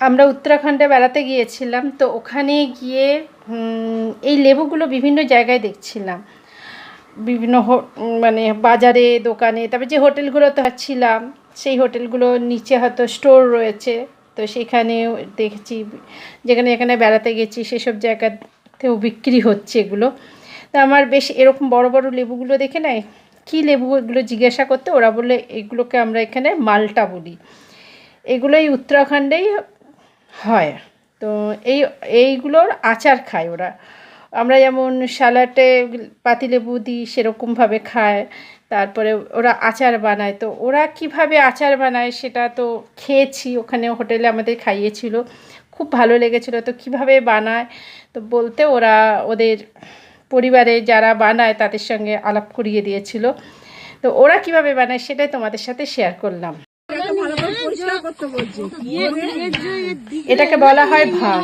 আমরা উত্তরাখণ্ডে বেড়াতে গিয়েছিলাম, তো ওখানে গিয়ে এই লেবুগুলো বিভিন্ন জায়গায় দেখছিলাম। বিভিন্ন মানে বাজারে, দোকানে, তারপরে যে হোটেলগুলোতে ছিলাম, সেই হোটেলগুলোর নিচে হয়তো স্টোর রয়েছে, তো সেখানেও দেখেছি, যেখানে যেখানে বেড়াতে গেছি, সেসব জায়গাতেও বিক্রি হচ্ছে এগুলো। তো আমার বেশ এরকম বড় বড় লেবুগুলো দেখে নাই? কী লেবু এগুলো জিজ্ঞাসা করতে, ওরা বললে এগুলোকে আমরা এখানে মালটা বলি। এগুলোই উত্তরাখণ্ডেই হয়। তো এই, এইগুলোর আচার খায় ওরা। আমরা যেমন স্যালাডে পাতিলেবু দিই, সেরকমভাবে খায়। তারপরে ওরা আচার বানায়। তো ওরা কীভাবে আচার বানায় সেটা তো খেয়েছি, ওখানে হোটেলে আমাদের খাইয়েছিল। খুব ভালো লেগেছিলো। তো কীভাবে বানায়, তো বলতে ওরা ওদের পরিবারে যারা বানায় তাদের সঙ্গে আলাপ করিয়ে দিয়েছিল। তো ওরা কীভাবে বানায় সেটাই তোমাদের সাথে শেয়ার করলাম। এটাকে বলা হয় ভাগ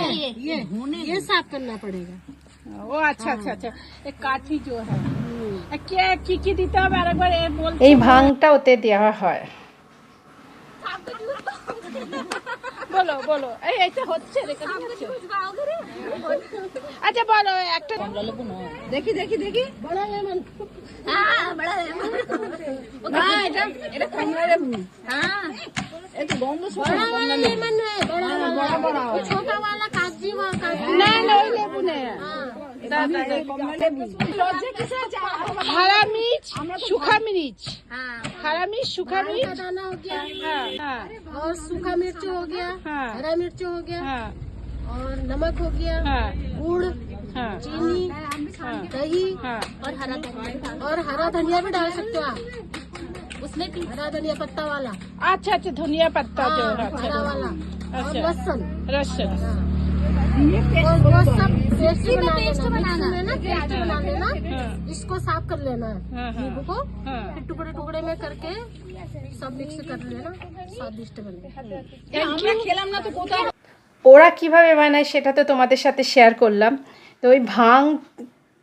ও আচ্ছা আচ্ছা এই ভাঙটা ওতে দেওয়া হয়। বলো বলো। এই এটা হচ্ছে? আচ্ছা বলো একটা দেখি দেখি দেখি। হ্যাঁ, হ্যাঁ। না না ওই লেবু নেই हाँ। हरा मिर्च सूखा मिर्च। हरा मिर्च सूखा मिर्च। दाना हो गया। हाँ, हाँ। और सूखा मिर्च हो गया। हरा मिर्च हो गया। और नमक हो गया। गुड़ चीनी दही और हरा धनिया। और हरा धनिया भी डाल सकते हो आप। उसमें हरा धनिया पत्ता वाला। अच्छा अच्छा धनिया पत्ता जो अच्छा। हरा वाला। अच्छा। लसन रसन वो सब पेस्ट बना लेना मिक्स में ना पेस्ट बना लेना हाँ इसको साफ कर लेना है हाँ हाँ नींबू को हाँ फिर टुकड़े टुकड़े में करके सब मिक्स कर लेना स्वादिष्ट बनेगा আমরা খেলাম না তো কোথায় ওরা কিভাবে বানায় সেটা তো তোমাদের সাথে শেয়ার করলাম তো ওই ভাং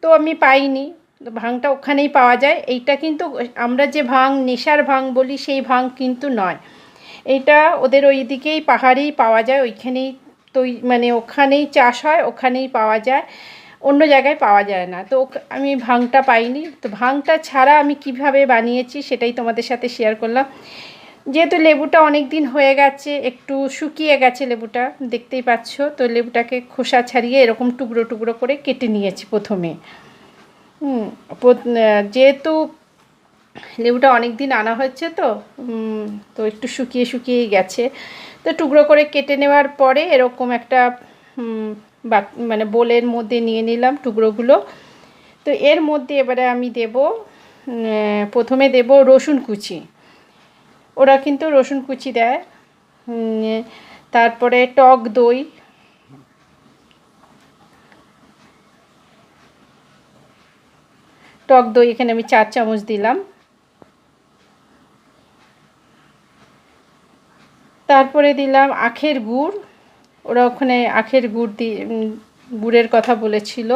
তো আমি পাইনি তো ভাংটা ওখানেই পাওয়া যায় এইটা কিন্তু আমরা যে ভাং নেশার ভাং বলি সেই ভাং কিন্তু নয় এইটা ওদের ওই দিকেই পাহাড়েই পাওয়া যায় ওইখানেই তো মানে ওখানেই চাষ হয়, ওখানেই পাওয়া যায়, অন্য জায়গায় পাওয়া যায় না। তো আমি ভাংটা পাইনি। তো ভাংটা ছাড়া আমি কীভাবে বানিয়েছি সেটাই তোমাদের সাথে শেয়ার করলাম। যেহেতু লেবুটা অনেক দিন হয়ে গেছে, একটু শুকিয়ে গেছে লেবুটা, দেখতেই পাচ্ছ। তো লেবুটাকে খোসা ছাড়িয়ে এরকম টুকরো টুকরো করে কেটে নিয়েছি প্রথমে। যেহেতু লেবুটা অনেক দিন আনা হচ্ছে তো তো একটু শুকিয়ে শুকিয়েই গেছে। তো টুকরো করে কেটে নেওয়ার পরে এরকম একটা মানে বোলের মধ্যে নিয়ে নিলাম টুকরোগুলো। তো এর মধ্যে এবারে আমি দেব প্রথমে দেব রসুন কুচি। ওরা কিন্তু রসুন কুচি দেয়। তারপরে টক দই। টক দই এখানে আমি চার চামচ দিলাম। তারপরে দিলাম আখের গুড়। ওরা ওখানে আখের গুড় দি গুড়ের কথা বলেছিল।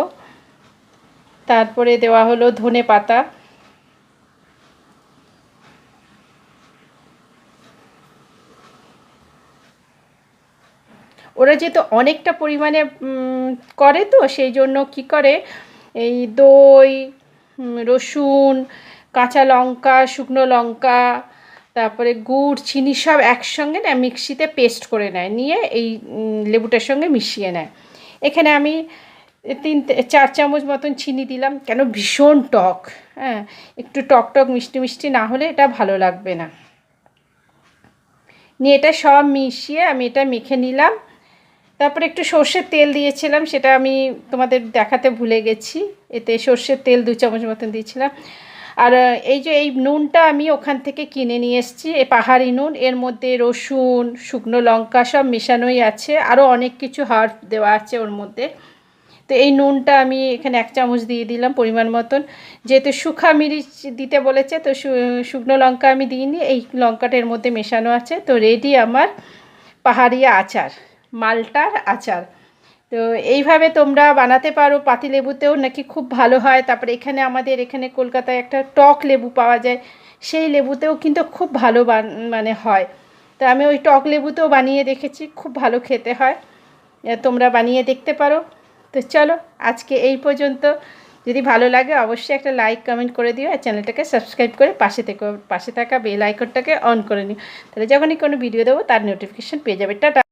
তারপরে দেওয়া হলো ধনে পাতা। ওরা যেহেতু অনেকটা পরিমাণে করে তো, সেই জন্য কি করে? এই দই রসুন, কাঁচা লঙ্কা, শুকনো লঙ্কা তারপরে গুড়, চিনি সব একসঙ্গে না মিক্সিতে পেস্ট করে নেয়, নিয়ে এই লেবুটার সঙ্গে মিশিয়ে নেয়। এখানে আমি তিন, চার চামচ মতন চিনি দিলাম, কেন ভীষণ টক হ্যাঁ একটু টক টক মিষ্টি মিষ্টি না হলে এটা ভালো লাগবে না। নিয়ে এটা সব মিশিয়ে আমি এটা মেখে নিলাম। তারপরে একটু সর্ষের তেল দিয়েছিলাম, সেটা আমি তোমাদের দেখাতে ভুলে গেছি। এতে সর্ষের তেল দু চামচ মতন দিয়েছিলাম। আর এই যে এই নুনটা আমি ওখান থেকে কিনে নিয়ে এসেছি এই পাহাড়ি নুন। এর মধ্যে রসুন, শুকনো লঙ্কা সব মেশানোই আছে। আরও অনেক কিছু হার্ব দেওয়া আছে ওর মধ্যে। তো এই নুনটা আমি এখানে এক চামচ দিয়ে দিলাম পরিমাণ মতন। যেহেতু শুখা মিরিচ দিতে বলেছে, তো শুকনো লঙ্কা আমি দিইনি। এই লঙ্কাটার মধ্যে মেশানো আছে। তো রেডি আমার পাহাড়িয়া আচার, মালটার আচার। তো এইভাবে তোমরা বানাতে পারো পাতিলেবুতেও নাকি খুব ভালো হয়। তারপরে এখানে আমাদের এখানে কলকাতায় একটা টক লেবু পাওয়া যায়, সেই লেবুতেও কিন্তু খুব ভালো মানে হয়। তো আমি ওই টক লেবুতেও বানিয়ে দেখেছি, খুব ভালো খেতে হয়। তোমরা বানিয়ে দেখতে পারো। তো চলো, আজকে এই পর্যন্ত। যদি ভালো লাগে অবশ্যই একটা লাইক, কমেন্ট করে দিও আর চ্যানেলটাকে সাবস্ক্রাইব করে পাশে থেকে, পাশে থাকা বেল আইকনটাকে অন করে নিও। তাহলে যখনই কোনো ভিডিও দেবো তার নোটিফিকেশন পেয়ে যাবে। টাটা!